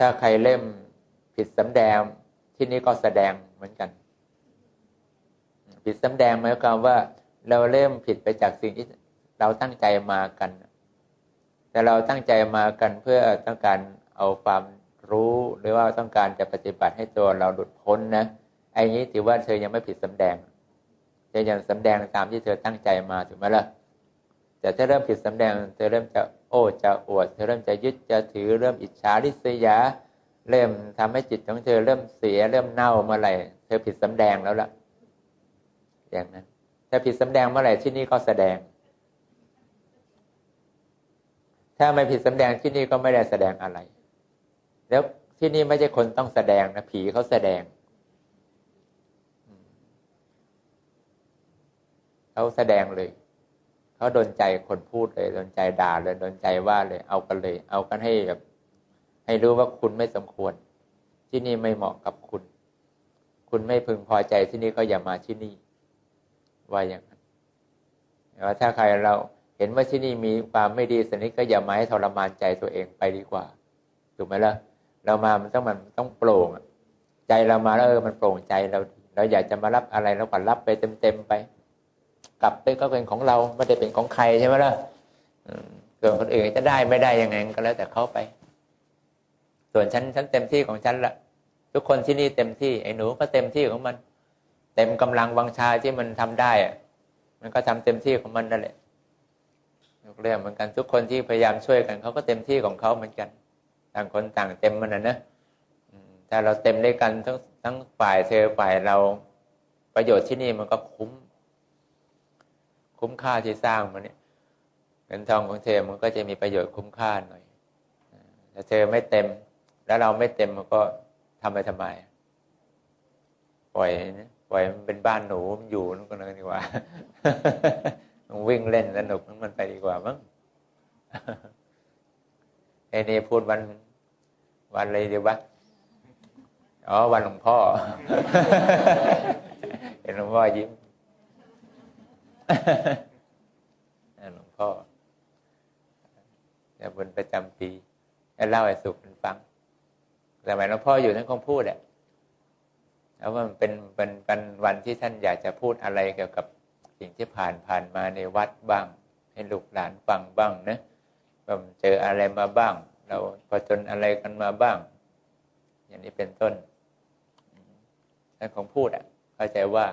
ถ้าใครเล่มผิดสำแดงที่นี่ก็แสดงเหมือนกัน ผิดสำแดงหมายความว่า เราเริ่มผิดไปจากสิ่งที่เราตั้งใจมากัน แต่เราตั้งใจมากันเพื่อต้องการเอาความรู้หรือว่าต้องการจะปฏิบัติให้ตัวเราหลุดพ้นนะไอ้นี้ถือว่าเธอยังไม่ผิดสำแดงเธอยังสำแดงตามที่เธอตั้งใจมาถูกไหมล่ะแต่ถ้าเริ่มผิดสำแดงเธอเริ่มจะ โอ้จะอวดเธอเริ่มจะยึดจะถือเริ่มอิจฉาริษยา เริ่มทำให้จิตของเธอเริ่มเสียเริ่มเน่าเมื่อไหร่เธอผิดสำแดงแล้วล่ะ อย่างนั้นถ้าผิดสำแดงเมื่อไหร่ที่นี่ก็แสดง ถ้าไม่ผิดสำแดงที่นี่ก็ไม่ได้แสดงอะไร แล้วที่นี่ไม่ใช่คนต้องแสดงนะผีเขาแสดงเขาแสดงเลย เขาโดนใจคนพูดเลยโดนใจด่าเลยโดนใจว่าเลย เอากันเลย เอากันให้แบบ ให้รู้ว่าคุณไม่สมควร ที่นี่ไม่เหมาะกับคุณ คุณไม่พึงพอใจที่นี่ก็อย่ามาที่นี่ ว่าอย่างนั้นว่าถ้าใครเราเห็นว่าที่นี่มีความไม่ดีสนิทก็อย่ามาให้ทรมานใจตัวเองไปดีกว่าถูกไหมล่ะเรามามันต้องมันต้องโปร่งใจเรามาแล้วเออมันโปร่งใจเราเราอยากจะมารับอะไรเราก็รับไปเต็มๆไป กลับไปก็เป็นของเราไม่ได้เป็นของใครใช่ไหมล่ะส่วนคนอื่นจะได้ไม่ได้ยังไงก็แล้วแต่เขาไป ส่วนฉันฉันเต็มที่ของฉันละทุกคนที่นี่เต็มที่ไอ้หนูก็เต็มที่ของมัน เต็มกำลังวังชาที่มันทำได้อะมันก็ทำเต็มที่ของมันนั่นแหละเรื่องเหมือนกันทุกคนที่พยายามช่วยกันเขาก็เต็มที่ของเขาเหมือนกัน ต่างคนต่างเต็มมันนะนะถ้าเราเต็มด้วยกันทั้งทั้งฝ่ายเธอฝ่ายเราประโยชน์ที่นี่มันก็คุ้ม คุ้มค่าที่สร้างมันเนี่ยเงินทองของเธอมันก็จะมีประโยชน์คุ้มค่าหน่อยแต่เธอไม่เต็ม แล้วเราไม่เต็มมันก็ทำไปทำไมปล่อยนะปล่อยมันเป็นบ้านหนูมันอยู่นั่นก็นั่นดีกว่ามันวิ่งเล่นสนุกมันไปดีกว่ามั้งไอ้นี่พูดวันวันอะไรดีวะอ๋อวันหลวงพ่อเห็นหลวงพ่อยิ้ม หลวงพ่อจะบนประจำปีให้เล่าให้สุขมันฟังแต่หมายหลวงพ่ออยู่ท่านคงพูดแหละแล้วว่ามันเป็นเป็นเป็นวันที่ท่านอยากจะพูดอะไรเกี่ยวกับสิ่งที่ผ่านผ่านมาในวัดบ้าง ให้ลูกหลานฟังบ้างนะว่าเจออะไรมาบ้าง เราพอจนอะไรกันมาบ้าง อย่างนี้เป็นต้นท่านคงพูดอะเข้าใจว่า